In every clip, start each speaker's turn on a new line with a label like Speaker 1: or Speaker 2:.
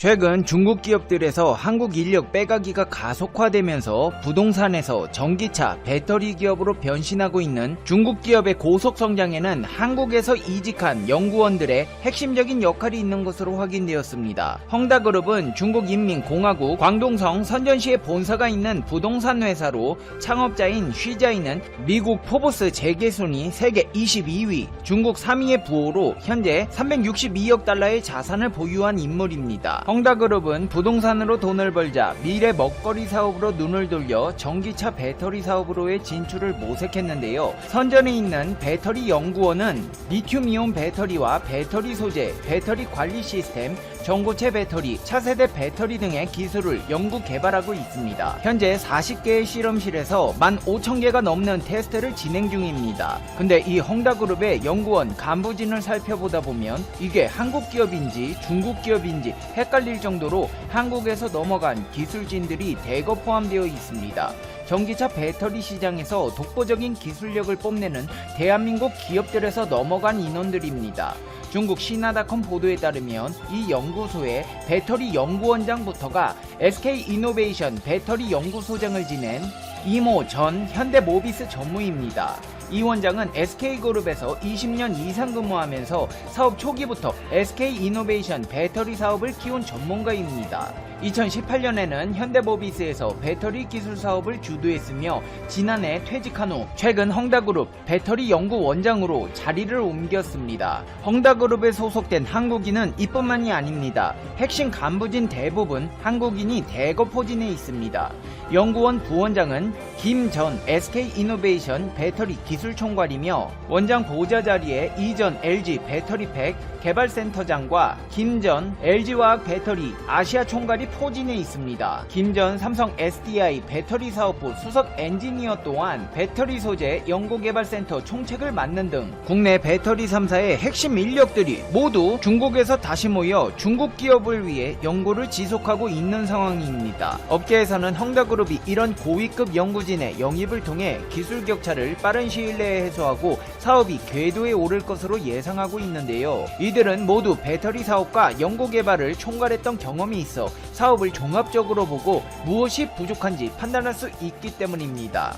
Speaker 1: 최근 중국 기업들에서 한국 인력 빼가기가 가속화되면서 부동산에서 전기차, 배터리 기업으로 변신하고 있는 중국 기업의 고속 성장에는 한국에서 이직한 연구원들의 핵심적인 역할이 있는 것으로 확인되었습니다. 헝다그룹은 중국인민공화국 광동성 선전시에 본사가 있는 부동산 회사로 창업자인 쉬자이는 미국 포브스 재계순위 세계 22위, 중국 3위의 부호로 현재 362억 달러의 자산을 보유한 인물입니다. 헝다그룹은 부동산으로 돈을 벌자 미래 먹거리 사업으로 눈을 돌려 전기차 배터리 사업으로의 진출을 모색했는데요. 선전에 있는 배터리 연구원은 리튬이온 배터리와 배터리 소재, 배터리 관리 시스템, 전고체 배터리, 차세대 배터리 등의 기술을 연구 개발하고 있습니다. 현재 40개의 실험실에서 15,000개가 넘는 테스트를 진행 중입니다. 근데 이 헝다그룹의 연구원 간부진을 살펴보다 보면 이게 한국 기업인지 중국 기업인지 헷갈릴 정도로 한국에서 넘어간 기술진들이 대거 포함되어 있습니다. 전기차 배터리 시장에서 독보적인 기술력을 뽐내는 대한민국 기업들에서 넘어간 인원들입니다. 중국 시나다컴 보도에 따르면 이 연구소의 배터리 연구원장부터가 SK 이노베이션 배터리 연구소장을 지낸 이모 전 현대모비스 전무입니다. 이 원장은 SK그룹에서 20년 이상 근무하면서 사업 초기부터 SK 이노베이션 배터리 사업을 키운 전문가입니다. 2018년에는 현대모비스에서 배터리 기술 사업을 주도했으며 지난해 퇴직한 후 최근 헝다그룹 배터리 연구 원장으로 자리를 옮겼습니다. 헝다그룹에 소속된 한국인은 이뿐만이 아닙니다. 핵심 간부진 대부분 한국인이 대거 포진해 있습니다. 연구원 부원장은 김 전 SK 이노베이션 배터리 기술 총괄이며 원장 보좌 자리에 이전 LG 배터리팩 개발센터장과 김 전 LG화학 배터리 아시아 총괄이 포진해 있습니다. 김전 삼성 SDI 배터리 사업부 수석 엔지니어 또한 배터리 소재 연구개발센터 총책을 맡는 등 국내 배터리 3사의 핵심 인력들이 모두 중국에서 다시 모여 중국 기업을 위해 연구를 지속하고 있는 상황입니다. 업계에서는 헝다그룹이 이런 고위급 연구진의 영입을 통해 기술 격차를 빠른 시일 내에 해소하고 사업이 궤도에 오를 것으로 예상하고 있는데요. 이들은 모두 배터리 사업과 연구 개발을 총괄했던 경험이 있어 사업을 종합적으로 보고 무엇이 부족한지 판단할 수 있기 때문입니다.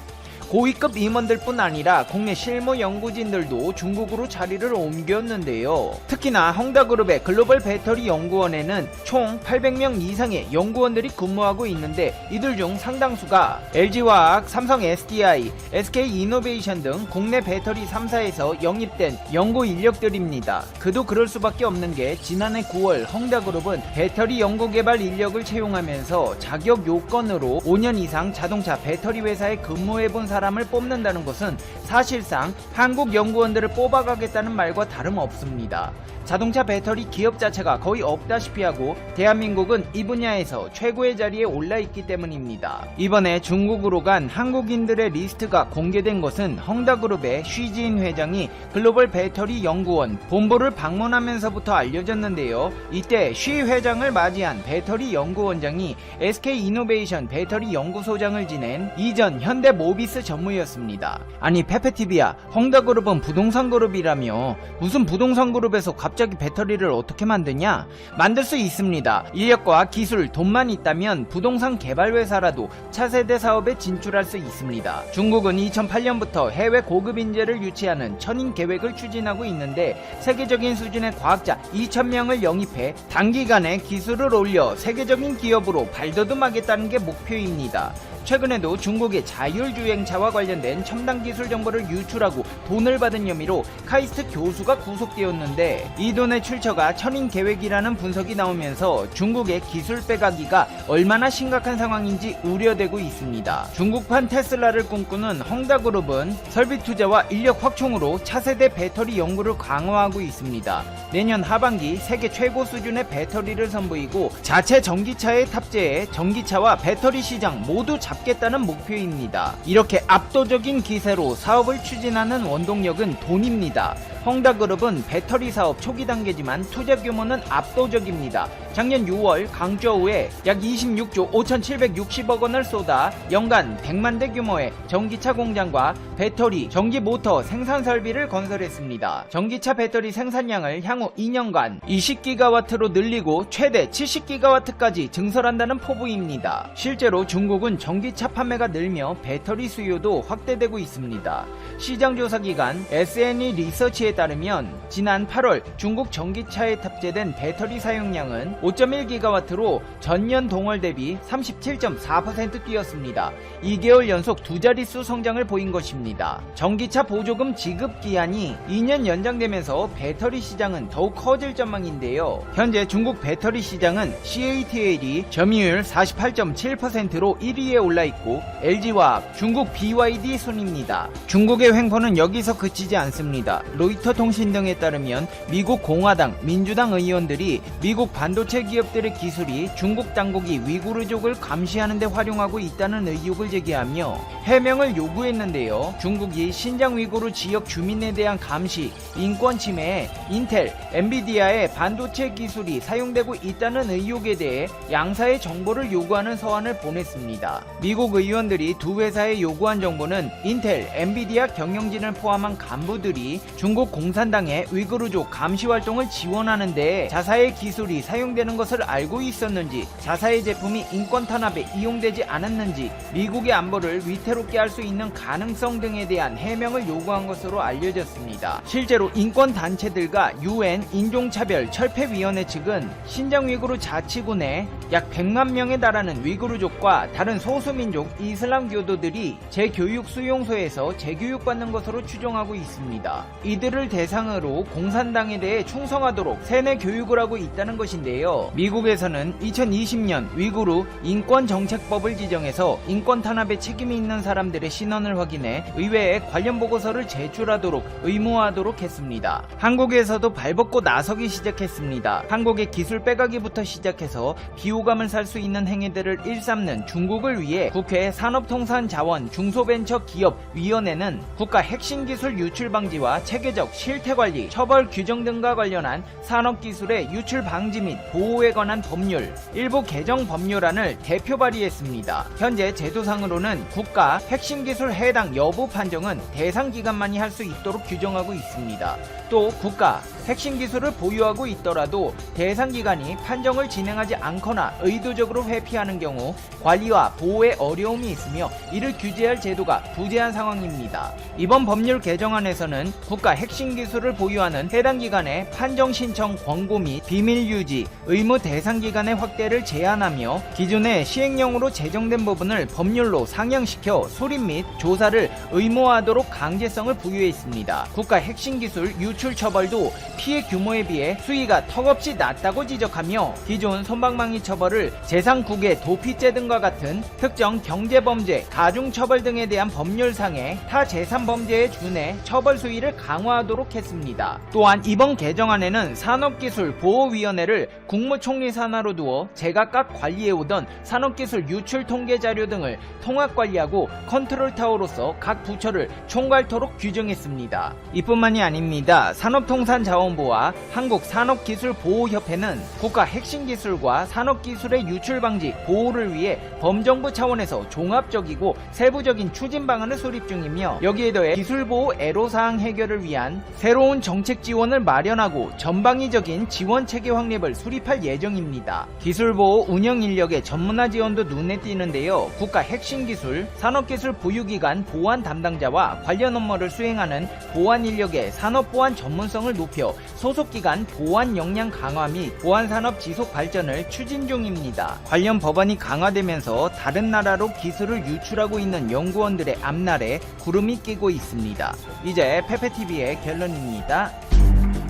Speaker 1: 고위급 임원들뿐 아니라 국내 실무 연구진들도 중국으로 자리를 옮겼는데요. 특히나 헝다그룹의 글로벌 배터리 연구원에는 총 800명 이상의 연구원들이 근무하고 있는데 이들 중 상당수가 LG화학, 삼성 SDI, SK 이노베이션 등 국내 배터리 3사에서 영입된 연구 인력들입니다. 그도 그럴 수밖에 없는 게 지난해 9월 헝다그룹은 배터리 연구 개발 인력을 채용하면서 자격 요건으로 5년 이상 자동차 배터리 회사에 근무해본 사람 을 뽑는다는 것은 사실상 한국 연구원들을 뽑아가겠다는 말과 다름없습니다. 자동차 배터리 기업 자체가 거의 없다시피 하고 대한민국은 이 분야에서 최고의 자리에 올라 있기 때문입니다. 이번에 중국으로 간 한국인들의 리스트가 공개된 것은 헝다그룹의 쉬지인 회장이 글로벌 배터리 연구원 본부를 방문하면서부터 알려졌는데요. 이때 쉬 회장을 맞이한 배터리 연구원장이 SK 이노베이션 배터리 연구소장을 지낸 이전 현대 모비스 전무였습니다. 아니 페페티비야 헝다그룹은 부동산 그룹이라며 무슨 부동산 그룹에서 갑자기 배터리를 어떻게 만드냐? 만들 수 있습니다. 인력과 기술, 돈만 있다면 부동산 개발 회사라도 차세대 사업에 진출할 수 있습니다. 중국은 2008년부터 해외 고급 인재를 유치하는 천인 계획을 추진하고 있는데 세계적인 수준의 과학자 2,000명을 영입해 단기간에 기술을 올려 세계적인 기업으로 발돋움하겠다는 게 목표입니다. 최근에도 중국의 자율주행차와 관련된 첨단 기술 정보를 유출하고 돈을 받은 혐의로 카이스트 교수가 구속되었는데 이 돈의 출처가 천인 계획이라는 분석이 나오면서 중국의 기술 빼가기가 얼마나 심각한 상황인지 우려되고 있습니다. 중국판 테슬라를 꿈꾸는 헝다그룹은 설비 투자와 인력 확충으로 차세대 배터리 연구를 강화하고 있습니다. 내년 하반기 세계 최고 수준의 배터리를 선보이고 자체 전기차에 탑재해 전기차와 배터리 시장 모두 잡겠다는 목표입니다. 이렇게 압도적인 기세로 사업을 추진하는 원동력은 돈입니다. 헝다그룹은 배터리 사업 초기 단계지만 투자 규모는 압도적입니다. 작년 6월 강저우에 약 26조 5,760억 원을 쏟아 연간 100만 대 규모의 전기차 공장과 배터리, 전기 모터 생산 설비를 건설했습니다. 전기차 배터리 생산량을 향후 2년간 20기가와트로 늘리고 최대 70기가와트까지 증설한다는 포부입니다. 실제로 중국은 전기차 판매가 늘며 배터리 수요도 확대되고 있습니다. 시장 조사 기관 SNE 리서치에 따르면 지난 8월 중국 전기차에 탑재된 배터리 사용량은 5.1기가와트로 전년 동월 대비 37.4% 뛰었습니다. 2개월 연속 두 자릿수 성장을 보인 것입니다. 전기차 보조금 지급 기한이 2년 연장되면서 배터리 시장은 더욱 커질 전망인데요. 현재 중국 배터리 시장은 CATL이 점유율 48.7%로 1위에 올라 있고 LG화학, 중국 BYD 순입니다. 중국의 횡포는 여기서 그치지 않습니다. 로이 터 통신 등에 따르면 미국 공화당, 민주당 의원들이 미국 반도체 기업들의 기술이 중국 당국이 위구르족을 감시하는 데 활용하고 있다는 의혹을 제기하며 해명을 요구했는데요. 중국이 신장 위구르 지역 주민에 대한 감시, 인권 침해에 인텔, 엔비디아의 반도체 기술이 사용되고 있다는 의혹에 대해 양사의 정보를 요구하는 서한을 보냈습니다. 미국 의원들이 두 회사에 요구한 정보는 인텔, 엔비디아 경영진을 포함한 간부들이 중국 공산당의 위구르족 감시 활동을 지원하는 데 자사의 기술이 사용되는 것을 알고 있었는지, 자사의 제품이 인권 탄압에 이용되지 않았는지, 미국의 안보를 위태롭게 할 수 있는 가능성 등에 대한 해명을 요구한 것으로 알려졌습니다. 실제로 인권 단체들과 UN 인종차별 철폐위원회 측은 신장 위구르 자치군에 약 100만 명에 달하는 위구르족과 다른 소수민족 이슬람 교도들이 재교육 수용소에서 재교육받는 것으로 추정하고 있습니다. 이들을 대상으로 공산당에 대해 충성하도록 세뇌 교육을 하고 있다는 것인데요. 미국에서는 2020년 위구르 인권정책법을 지정해서 인권 탄압에 책임이 있는 사람들의 신원을 확인해 의회에 관련 보고서를 제출하도록 의무화하도록 했습니다. 한국에서도 발벗고 나서기 시작했습니다. 한국의 기술 빼가기부터 시작해서 비호감을 살 수 있는 행위들을 일삼는 중국을 위해 국회 산업통산자원 중소벤처기업위원회는 국가 핵심 기술 유출 방지와 체계적 실태 관리, 처벌 규정 등과 관련한 산업 기술의 유출 방지 및 보호에 관한 법률, 일부 개정 법률안을 대표 발의했습니다. 현재 제도상으로는 국가 핵심 기술 해당 여부 판정은 대상 기관만이 할 수 있도록 규정하고 있습니다. 또 국가 핵심 기술을 보유하고 있더라도 대상 기관이 판정을 진행하지 않거나 의도적으로 회피하는 경우 관리와 보호에 어려움이 있으며 이를 규제할 제도가 부재한 상황입니다. 이번 법률 개정안에서는 국가 핵심 기술을 보유하는 해당 기관의 판정 신청 권고 및 비밀 유지, 의무 대상 기관의 확대를 제한하며 기존의 시행령으로 제정된 부분을 법률로 상향시켜 수립 및 조사를 의무화하도록 강제성을 부여했습니다. 국가 핵심 기술 유출 처벌도 피해 규모에 비해 수위가 턱없이 낮다고 지적하며 기존 손방망이 처벌을 재상국의 도피죄 등과 같은 특정 경제범죄, 가중처벌 등에 대한 법률상의 타 재산범죄에 준해 처벌 수위를 강화하도록 했습니다. 또한 이번 개정안에는 산업기술보호위원회를 국무총리 산하로 두어 제각각 관리해오던 산업기술 유출 통계 자료 등을 통합관리하고 컨트롤타워로서 각 부처를 총괄토록 규정했습니다. 이뿐만이 아닙니다. 산업통산자원 부와 한국산업기술보호협회는 국가 핵심 기술과 산업기술의 유출 방지, 보호를 위해 범정부 차원에서 종합적이고 세부적인 추진 방안을 수립 중이며 여기에 더해 기술보호 애로사항 해결을 위한 새로운 정책 지원을 마련하고 전방위적인 지원 체계 확립을 수립할 예정입니다. 기술보호 운영 인력의 전문화 지원도 눈에 띄는데요. 국가 핵심 기술, 산업기술 보유기관 보안 담당자와 관련 업무를 수행하는 보안 인력의 산업보안 전문성을 높여 소속기관 보안 역량 강화 및 보안산업 지속 발전을 추진 중입니다. 관련 법안이 강화되면서 다른 나라로 기술을 유출하고 있는 연구원들의 앞날에 구름이 끼고 있습니다. 이제 페페TV의 결론입니다.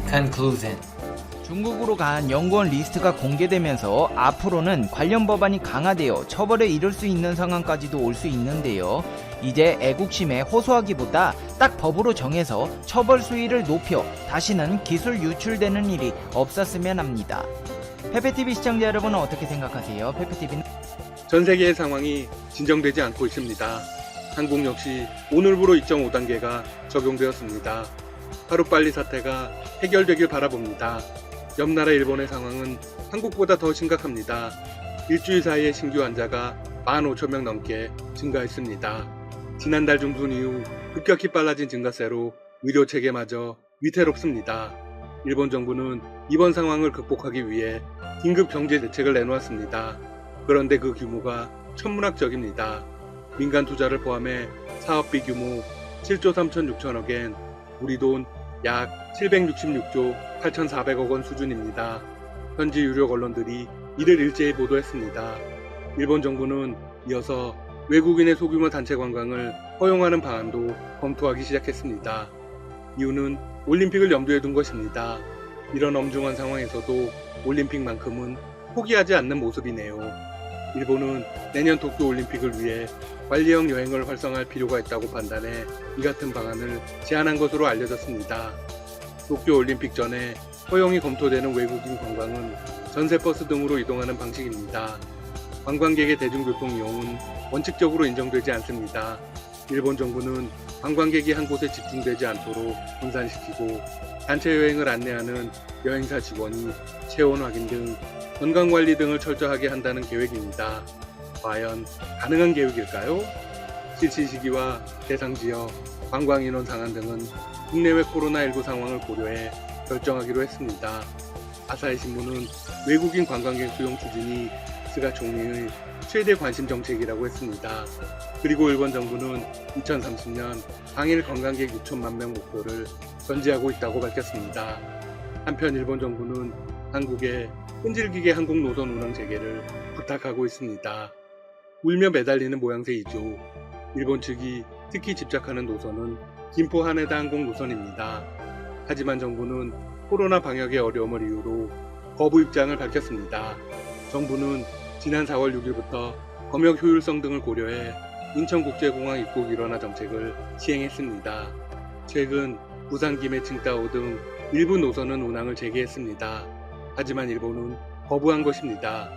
Speaker 1: Conclusion 중국으로 간 연구원 리스트가 공개되면서 앞으로는 관련 법안이 강화되어 처벌에 이를 수 있는 상황까지도 올 수 있는데요. 이제 애국심에 호소하기보다 딱 법으로 정해서 처벌 수위를 높여 다시는 기술 유출되는 일이 없었으면 합니다. 페페TV 시청자 여러분은 어떻게 생각하세요? 페페TV는
Speaker 2: 전 세계의 상황이 진정되지 않고 있습니다. 한국 역시 오늘부로 2.5단계가 적용되었습니다. 하루빨리 사태가 해결되길 바라봅니다. 옆 나라 일본의 상황은 한국보다 더 심각합니다. 일주일 사이에 신규 환자가 15,000명 넘게 증가했습니다. 지난달 중순 이후 급격히 빨라진 증가세로 의료 체계마저 위태롭습니다. 일본 정부는 이번 상황을 극복하기 위해 긴급 경제 대책을 내놓았습니다. 그런데 그 규모가 천문학적입니다. 민간 투자를 포함해 사업비 규모 7조 3천 6천억엔 우리 돈 약 766조 8,400억 원 수준입니다. 현지 유력 언론들이 이를 일제히 보도했습니다. 일본 정부는 이어서 외국인의 소규모 단체 관광을 허용하는 방안도 검토하기 시작했습니다. 이유는 올림픽을 염두에 둔 것입니다. 이런 엄중한 상황에서도 올림픽만큼은 포기하지 않는 모습이네요. 일본은 내년 도쿄 올림픽을 위해 관리형 여행을 활성화할 필요가 있다고 판단해 이 같은 방안을 제안한 것으로 알려졌습니다. 도쿄 올림픽 전에 허용이 검토되는 외국인 관광은 전세버스 등으로 이동하는 방식입니다. 관광객의 대중교통 이용은 원칙적으로 인정되지 않습니다. 일본 정부는 관광객이 한 곳에 집중되지 않도록 분산시키고 단체 여행을 안내하는 여행사 직원이 체온 확인 등 건강 관리 등을 철저하게 한다는 계획입니다. 과연 가능한 계획일까요? 실시 시기와 대상 지역, 관광 인원 상한 등은 국내외 코로나19 상황을 고려해 결정하기로 했습니다. 아사히 신문은 외국인 관광객 수용 추진이 스가 총리의 최대 관심 정책이라고 했습니다. 그리고 일본 정부는 2030년 당일 관광객 6천만 명 목표를 전제하고 있다고 밝혔습니다. 한편 일본 정부는 한국에 끈질기게 항공 노선 운항 재개를 부탁하고 있습니다. 울며 매달리는 모양새이죠. 일본 측이 특히 집착하는 노선은 김포 하네다 항공 노선입니다. 하지만 정부는 코로나 방역의 어려움을 이유로 거부 입장을 밝혔습니다. 정부는 지난 4월 6일부터 검역 효율성 등을 고려해 인천국제공항 입국 일원화 정책을 시행했습니다. 최근 부산 김해 칭다오 등 일부 노선은 운항을 재개했습니다. 하지만 일본은 거부한 것입니다.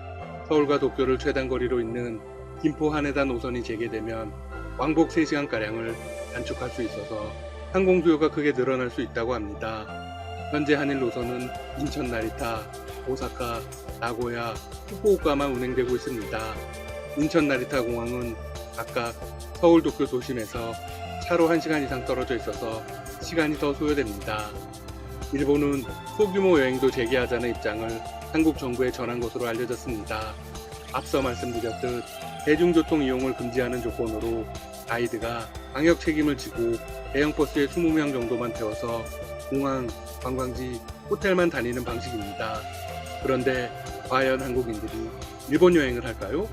Speaker 2: 서울과 도쿄를 최단 거리로 잇는 김포 하네다 노선이 재개되면 왕복 3시간가량을 단축할 수 있어서 항공 수요가 크게 늘어날 수 있다고 합니다. 현재 한일 노선은 인천 나리타, 오사카, 나고야, 후쿠오카만 운행되고 있습니다. 인천 나리타 공항은 각각 서울 도쿄 도심에서 차로 1시간 이상 떨어져 있어서 시간이 더 소요됩니다. 일본은 소규모 여행도 재개하자는 입장을 한국 정부에 전한 것으로 알려졌습니다. 앞서 말씀드렸듯 대중교통 이용을 금지하는 조건으로 가이드가 방역 책임을 지고 대형 버스에 20명 정도만 태워서 공항, 관광지, 호텔만 다니는 방식입니다. 그런데 과연 한국인들이 일본 여행을 할까요?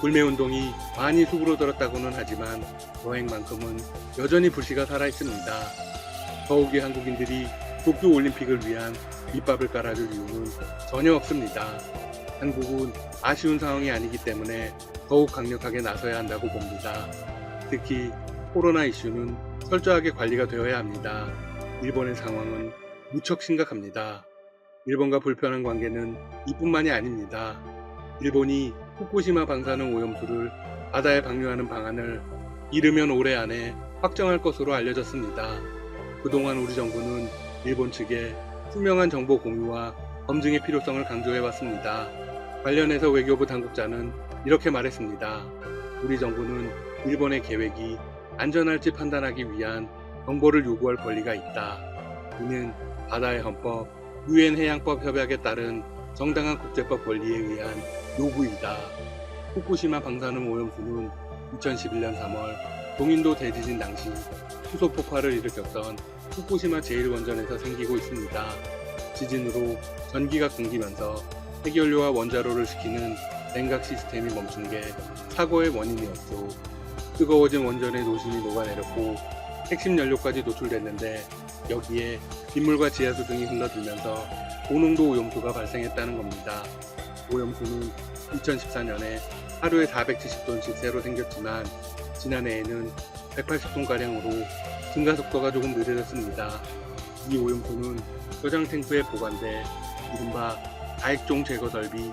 Speaker 2: 불매 운동이 많이 수그러들었다고는 하지만 여행만큼은 여전히 불씨가 살아있습니다. 더욱이 한국인들이 도쿄 올림픽을 위한 밑밥을 깔아줄 이유는 전혀 없습니다. 한국은 아쉬운 상황이 아니기 때문에 더욱 강력하게 나서야 한다고 봅니다. 특히 코로나 이슈는 철저하게 관리가 되어야 합니다. 일본의 상황은 무척 심각합니다. 일본과 불편한 관계는 이뿐만이 아닙니다. 일본이 후쿠시마 방사능 오염수를 바다에 방류하는 방안을 이르면 올해 안에 확정할 것으로 알려졌습니다. 그동안 우리 정부는 일본 측에 투명한 정보 공유와 검증의 필요성을 강조해 왔습니다. 관련해서 외교부 당국자는 이렇게 말했습니다. 우리 정부는 일본의 계획이 안전할지 판단하기 위한 정보를 요구할 권리가 있다. 이는 바다의 헌법, 유엔 해양법 협약에 따른 정당한 국제법 권리에 의한 요구이다. 후쿠시마 방사능 오염수는 2011년 3월 동인도 대지진 당시 수소 폭발을 일으켰던 후쿠시마 제1원전에서 생기고 있습니다. 지진으로 전기가 끊기면서 해결료와 원자로를 시키는 냉각 시스템이 멈춘 게 사고의 원인이었죠. 뜨거워진 원전의 노심이 녹아내렸고 핵심 연료까지 노출됐는데 여기에 빗물과 지하수 등이 흘러들면서 고농도 오염수가 발생했다는 겁니다. 오염수는 2014년에 하루에 470톤씩 새로 생겼지만 지난해에는 180톤가량으로 증가 속도가 조금 느려졌습니다. 이 오염수는 저장 탱크에 보관돼 이른바 다액종 제거 설비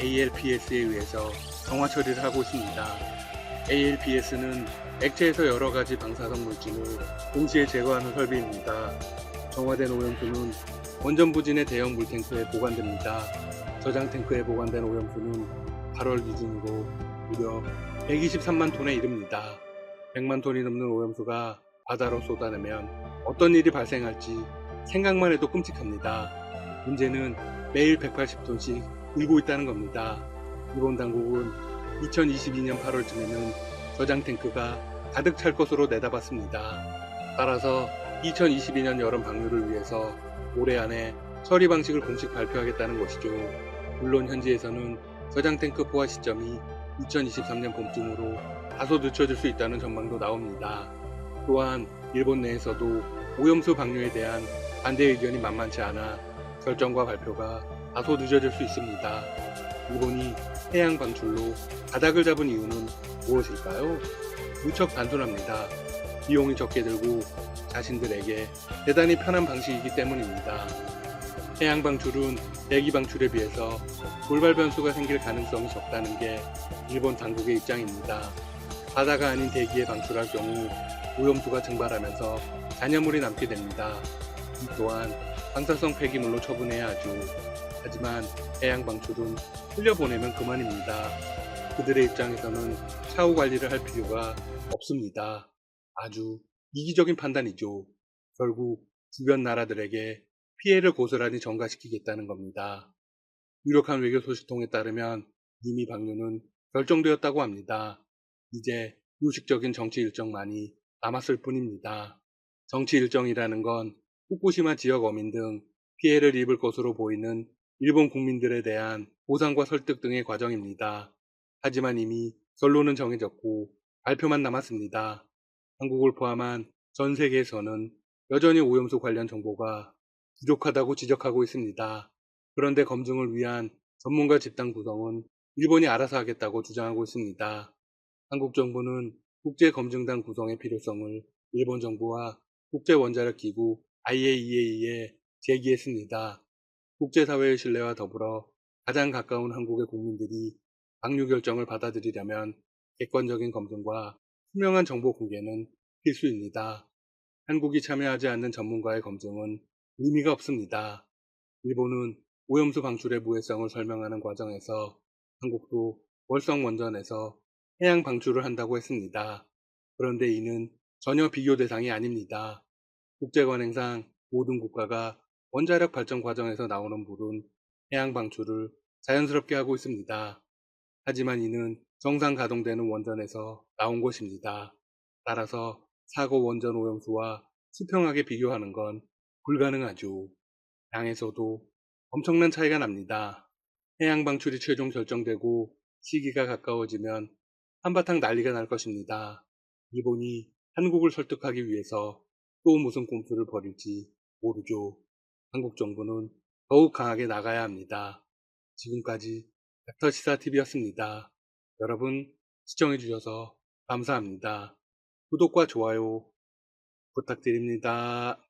Speaker 2: ALPS에 의해서 정화 처리를 하고 있습니다. ALPS는 액체에서 여러 가지 방사성 물질을 동시에 제거하는 설비입니다. 정화된 오염수는 원전 부진의 대형 물탱크에 보관됩니다. 저장 탱크에 보관된 오염수는 8월 기준으로 무려 123만 톤에 이릅니다. 100만 톤이 넘는 오염수가 바다로 쏟아내면 어떤 일이 발생할지 생각만 해도 끔찍합니다. 문제는 매일 180톤씩 들고 있다는 겁니다. 일본 당국은 2022년 8월쯤에는 저장 탱크가 가득 찰 것으로 내다봤습니다. 따라서 2022년 여름 방류를 위해서 올해 안에 처리 방식을 공식 발표하겠다는 것이죠. 물론 현지에서는 저장 탱크 포화 시점이 2023년 봄쯤으로 다소 늦춰질 수 있다는 전망도 나옵니다. 또한 일본 내에서도 오염수 방류에 대한 반대 의견이 만만치 않아 결정과 발표가 다소 늦어질 수 있습니다. 일본이 해양 방출로 바닥을 잡은 이유는 무엇일까요? 무척 단순합니다. 비용이 적게 들고 자신들에게 대단히 편한 방식이기 때문입니다. 해양 방출은 대기 방출에 비해서 돌발 변수가 생길 가능성이 적다는 게 일본 당국의 입장입니다. 바다가 아닌 대기에 방출할 경우 오염수가 증발하면서 잔여물이 남게 됩니다. 이 또한 방사성 폐기물로 처분해야 하죠. 하지만 해양 방출은 흘려보내면 그만입니다. 그들의 입장에서는 차후 관리를 할 필요가 없습니다. 아주 이기적인 판단이죠. 결국 주변 나라들에게 피해를 고스란히 전가시키겠다는 겁니다. 유력한 외교 소식통에 따르면 이미 방류는 결정되었다고 합니다. 이제 요식적인 정치 일정만이 남았을 뿐입니다. 정치 일정이라는 건 후쿠시마 지역 어민 등 피해를 입을 것으로 보이는 일본 국민들에 대한 보상과 설득 등의 과정입니다. 하지만 이미 결론은 정해졌고 발표만 남았습니다. 한국을 포함한 전 세계에서는 여전히 오염수 관련 정보가 부족하다고 지적하고 있습니다. 그런데 검증을 위한 전문가 집단 구성은 일본이 알아서 하겠다고 주장하고 있습니다. 한국 정부는 국제검증단 구성의 필요성을 일본 정부와 국제원자력기구 IAEA에 제기했습니다. 국제사회의 신뢰와 더불어 가장 가까운 한국의 국민들이 방류 결정을 받아들이려면 객관적인 검증과 투명한 정보 공개는 필수입니다. 한국이 참여하지 않는 전문가의 검증은 의미가 없습니다. 일본은 오염수 방출의 무해성을 설명하는 과정에서 한국도 월성 원전에서 해양 방출을 한다고 했습니다. 그런데 이는 전혀 비교 대상이 아닙니다. 국제 관행상 모든 국가가 원자력 발전 과정에서 나오는 물은 해양 방출을 자연스럽게 하고 있습니다. 하지만 이는 정상 가동되는 원전에서 나온 것입니다. 따라서 사고 원전 오염수와 수평하게 비교하는 건 불가능하죠. 양에서도 엄청난 차이가 납니다. 해양 방출이 최종 결정되고 시기가 가까워지면 한바탕 난리가 날 것입니다. 일본이 한국을 설득하기 위해서 또 무슨 꼼수를 벌일지 모르죠. 한국 정부는 더욱 강하게 나가야 합니다. 지금까지 닥터시사TV였습니다. 여러분 시청해주셔서 감사합니다. 구독과 좋아요 부탁드립니다.